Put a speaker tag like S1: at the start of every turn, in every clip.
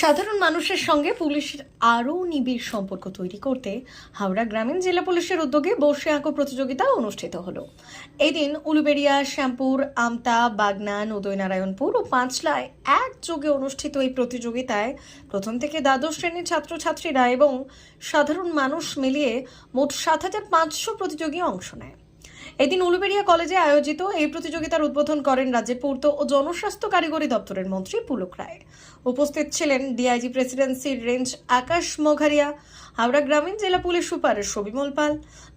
S1: সাধারণ মানুষের সঙ্গে পুলিশের আরও নিবিড় সম্পর্ক তৈরি করতে হাওড়া গ্রামীণ জেলা পুলিশের উদ্যোগে বসে আঁকো প্রতিযোগিতা অনুষ্ঠিত হলো। এদিন উলুবেড়িয়া, শ্যামপুর, আমতা বাগনান উদয়নারায়ণপুর ও পাঁচলায় একযোগে অনুষ্ঠিত এই প্রতিযোগিতায় প্রথম থেকে দ্বাদশ শ্রেণির ছাত্রছাত্রীরা এবং সাধারণ মানুষ মিলিয়ে মোট সাত হাজার পাঁচশো প্রতিযোগী অংশ নেয়। এদিন উলুবেড়িয়া কলেজে আয়োজিত এই প্রতিযোগিতার উদ্বোধন করেন রাজ্যের পূর্ত ও জনস্বাস্থ্য কারিগরি দপ্তরের মন্ত্রী পুলক রায়। উপস্থিত ছিলেন ডিআইজি প্রেসিডেন্সির রেঞ্জ আকাশ মঘারিয়া, হাওড়া গ্রামীণ জেলা পুলিশ সুপার সবিমল পাল,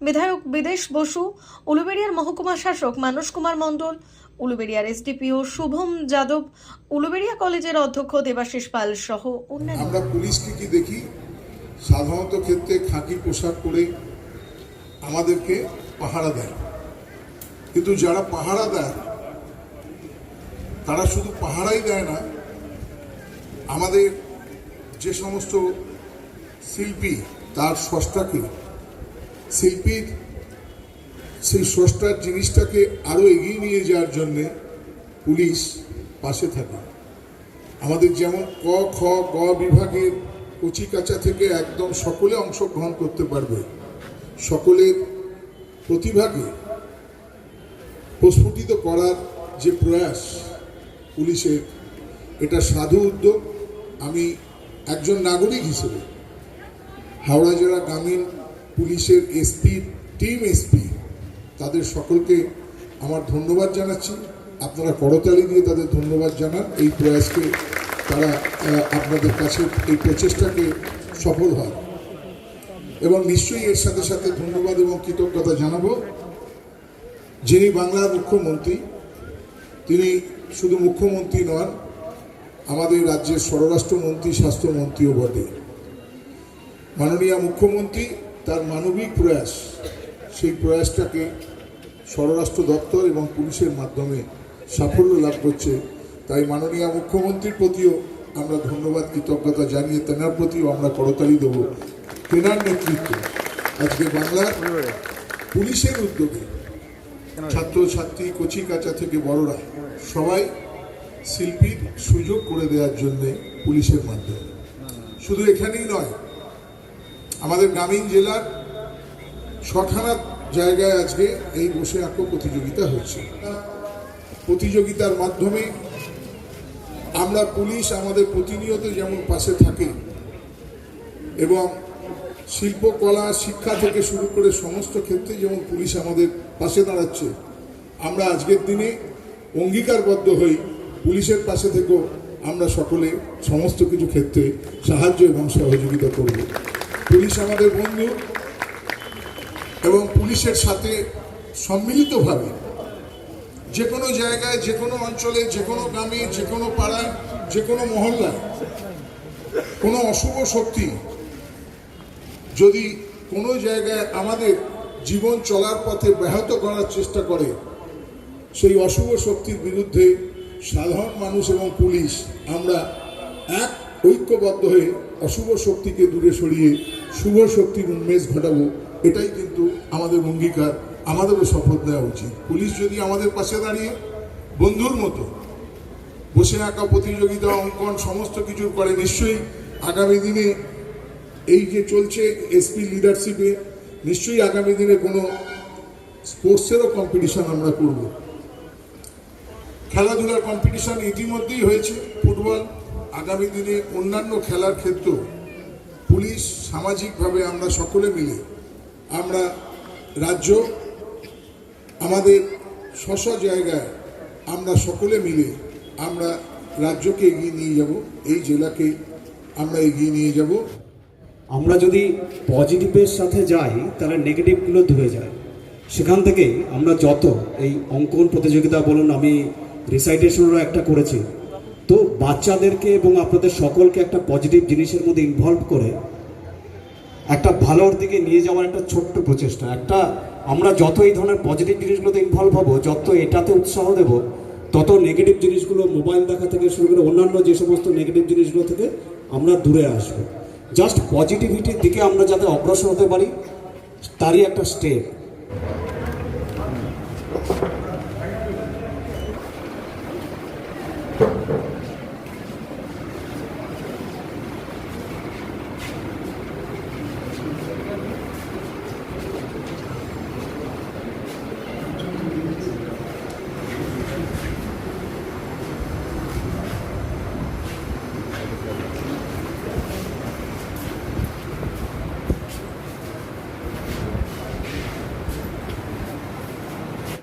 S1: বিধায়ক বিদেশ বসু, উলুবেড়িয়ার মহকুমা শাসক মানস কুমার মণ্ডল, উলুবেড়িয়ার এসডিপিও শুভম যাদব, উলুবেড়িয়া কলেজের অধ্যক্ষ দেবাশিস পাল সহ অন্যান্য।
S2: আমরা পুলিশকে কি দেখি? সাধারণত ক্ষেত্রে খাঁকি পোশাক পরে আমাদেরকে পাহারা দেয়। কিন্তু যারা পাহারা দেয়, তারা শুধু পাহারাই দেয় না, আমাদের যে সমস্ত শিল্পী, তার স্রষ্টাকে, শিল্পীর সেই স্রষ্টার জিনিসটাকে আরও এগিয়ে নিয়ে যাওয়ার জন্যে পুলিশ পাশে থাকে। আমাদের যেমন ক, খ, গ বিভাগের কচিকাচা থেকে একদম সকলে অংশগ্রহণ করতে পারবে। সকলের প্রতিভাকে প্রস্ফুটিত করার যে প্রয়াস পুলিশের, এটা সাধু উদ্যোগ। আমি একজন নাগরিক হিসেবে হাওড়া জেলা গ্রামীণ পুলিশের এসপি, টিম এসপি, তাদের সকলকে আমার ধন্যবাদ জানাচ্ছি। আপনারা করতালি দিয়ে তাদের ধন্যবাদ জানান। এই প্রয়াসকে তারা আপনাদের কাছে, এই প্রচেষ্টাকে সফল হয়। এবং নিশ্চয়ই এর সাথে সাথে ধন্যবাদ এবং কৃতজ্ঞতা জানাব। যিনি বাংলার মুখ্যমন্ত্রী, তিনি শুধু মুখ্যমন্ত্রী নন, আমাদের রাজ্যের স্বরাষ্ট্রমন্ত্রী, স্বাস্থ্যমন্ত্রীও বটে। মাননীয় মুখ্যমন্ত্রী তার মানবিক প্রয়াস, সেই প্রয়াসটাকে স্বরাষ্ট্র দপ্তর এবং পুলিশের মাধ্যমে সাফল্য লাভ করছে। তাই মাননীয় মুখ্যমন্ত্রীর প্রতিও আমরা ধন্যবাদ, কৃতজ্ঞতা জানিয়ে তেনার প্রতিও আমরা করতালি দেব তেনার নেতৃত্বে। আজকে বাংলার পুলিশের উদ্যোগে ছাত্রছাত্রী কচি কাচা থেকে বড়রা সবাই শিল্পীর সুযোগ করে দেওয়ার জন্য পুলিশের মাধ্যমে। শুধু এখানেই নয়, আমাদের গ্রামীণ জেলার ছখানা জায়গায় আজকে এই বসে আঁকো প্রতিযোগিতা হচ্ছে প্রতিযোগিতার মাধ্যমে আমরা পুলিশ আমাদের প্রতিনিয়ত যেমন পাশে থাকে এবং শিল্পকলা শিক্ষা থেকে শুরু করে সমস্ত ক্ষেত্রে যেমন পুলিশ আমাদের পাশে দাঁড়াচ্ছে, আমরা আজকের দিনে অঙ্গীকারবদ্ধ হই, পুলিশের পাশে থেকেও আমরা সকলে সমস্ত কিছু ক্ষেত্রে সাহায্য এবং সহযোগিতা করব। পুলিশ আমাদের বন্ধু এবং পুলিশের সাথে সম্মিলিতভাবে যে কোনো জায়গায়, যে কোনো অঞ্চলে, যে কোনো গ্রামে, যে কোনো পাড়ায়, যে কোনো মহল্লায় কোনো অশুভ শক্তি যদি কোনো জায়গায় আমাদের জীবন চলার পথে ব্যাহত করার চেষ্টা করে, সেই অশুভ শক্তির বিরুদ্ধে সাধারণ মানুষ এবং পুলিশ আমরা এক ঐক্যবদ্ধ হয়ে অশুভ শক্তিকে দূরে সরিয়ে শুভ শক্তির উন্মেষ ঘটাবো, এটাই কিন্তু আমাদের অঙ্গীকার, আমাদেরও শপথ দেওয়া উচিত। পুলিশ যদি আমাদের পাশে দাঁড়িয়ে বন্ধুর মতো বসে আঁকা প্রতিযোগিতা, অঙ্কন, সমস্ত কিছু করে নিশ্চয়ই আগামী দিনে এই যে চলছে এসপি লিডারশিপে নিশ্চয়ই আগামী দিনে কোনো স্পোর্টসেরও কম্পিটিশন আমরা করব। খেলাধুলার কম্পিটিশন ইতিমধ্যেই হয়েছে ফুটবল আগামী দিনে অন্যান্য খেলার ক্ষেত্রেও। পুলিশ, সামাজিকভাবে আমরা সকলে মিলে, আমরা রাজ্য, আমাদের স্ব জায়গায় আমরা সকলে মিলে আমরা রাজ্যকে এগিয়ে নিয়ে যাব, এই জেলাকে আমরা এগিয়ে নিয়ে যাব।
S3: আমরা যদি পজিটিভের সাথে যাই, তাহলে নেগেটিভগুলো ধুয়ে যায়। সেখান থেকে আমরা যত এই অঙ্কন প্রতিযোগিতা বলুন, আমি রিসাইটেশনেরও একটা করেছি। তো বাচ্চাদেরকে এবং আপনাদের সকলকে একটা পজিটিভ জিনিসের মধ্যে ইনভলভ করে একটা ভালোর দিকে নিয়ে যাওয়ার একটা ছোট্ট প্রচেষ্টা। একটা, আমরা যত এই ধরনের পজিটিভ জিনিসগুলোতে ইনভলভ হব, যত এটাতে উৎসাহ দেব, তত নেগেটিভ জিনিসগুলো মোবাইল দেখা থেকে শুরু করে অন্যান্য যে সমস্ত নেগেটিভ জিনিসগুলো থেকে আমরা দূরে আসব। জাস্ট পজিটিভিটির দিকে আমরা যাতে অগ্রসর হতে পারি তারই একটা স্টেপ